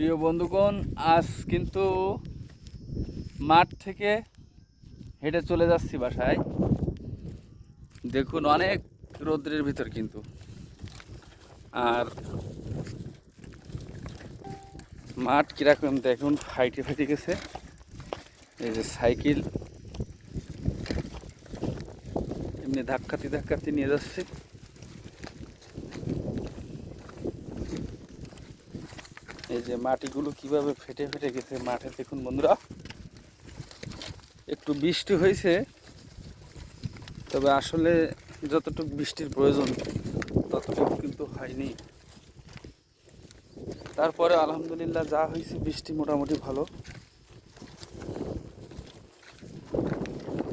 প্রিয় বন্ধুগণ, আজ কিন্তু মাঠ থেকে হেঁটে চলে যাচ্ছি বাসায়। দেখুন, অনেক রৌদ্রের ভিতর কিন্তু। আর মাঠ কীরকম দেখুন, ফাইটে ফাইটে গেছে। এই যে সাইকেল, এমনি ধাক্কাতে ধাক্কাতে নিয়ে যাচ্ছে। এই যে মাটিগুলো কীভাবে ফেটে ফেটে গেছে মাঠে দেখুন বন্ধুরা। একটু বৃষ্টি হয়েছে, তবে আসলে যতটুকু বৃষ্টির প্রয়োজন, ততটুকু কিন্তু হয়নি। তারপরে আলহামদুলিল্লাহ যা হয়েছে বৃষ্টি মোটামুটি ভালো।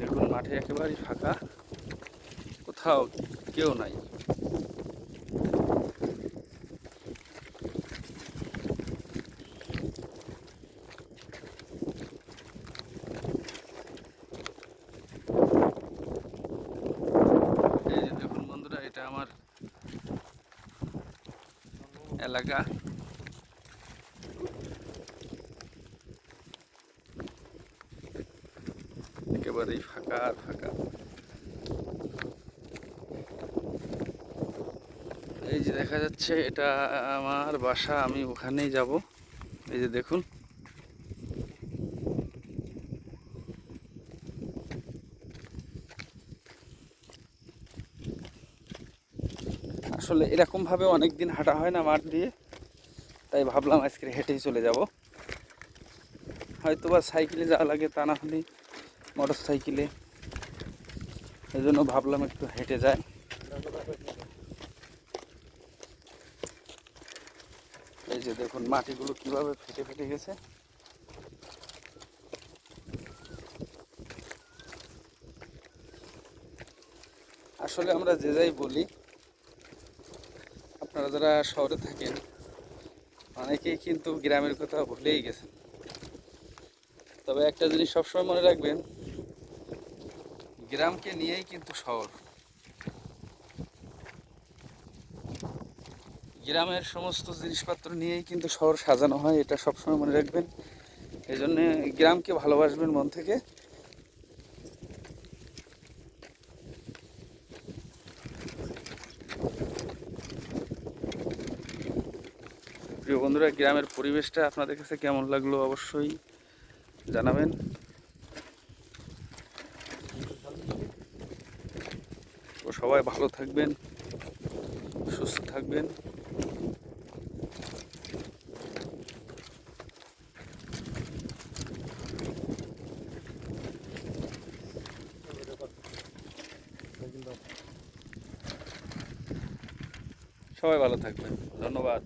দেখুন মাঠে একেবারেই ফাঁকা, কোথাও কেউ নাই এই যে দেখুন বন্ধুরা এটা আমার এলাকা। একেবারেই ফাঁকা আর ফাঁকা। এই যে দেখা যাচ্ছে, এটা আমার বাসা, আমি ওখানেই যাব। এই যে দেখুন আসলে এরকমভাবে অনেক দিন হাঁটা হয় না মাঠ দিয়ে, তাই ভাবলাম আজকে হেঁটেই চলে যাব। হয়তো বা সাইকেলে যাওয়া লাগে, তা না হলে মোটর সাইকেলে এই জন্য ভাবলাম একটু হেঁটে যায় এই যে দেখুন, মাটিগুলো কীভাবে ফেটে ফেটে গেছে। আসলে আমরা যে যাই বলি আপনারা যারা শহরে থাকেন, অনেকেই কিন্তু গ্রামের কথা ভুলেই গেছেন। তবে একটা জিনিস সবসময় মনে রাখবেন, গ্রামকে নিয়েই কিন্তু শহর। গ্রামের সমস্ত জিনিসপত্র নিয়েই কিন্তু শহর সাজানো হয়, এটা সবসময় মনে রাখবেন। এই জন্যে গ্রামকে ভালোবাসবেন মন থেকে। প্রিয় বন্ধুরা, গ্রামের পরিবেশটা আপনাদের কাছে কেমন লাগল অবশ্যই জানাবেন। তো সবাই ভালো থাকবেন, সুস্থ থাকবেন। সবাই ভালো থাকবেন, ধন্যবাদ।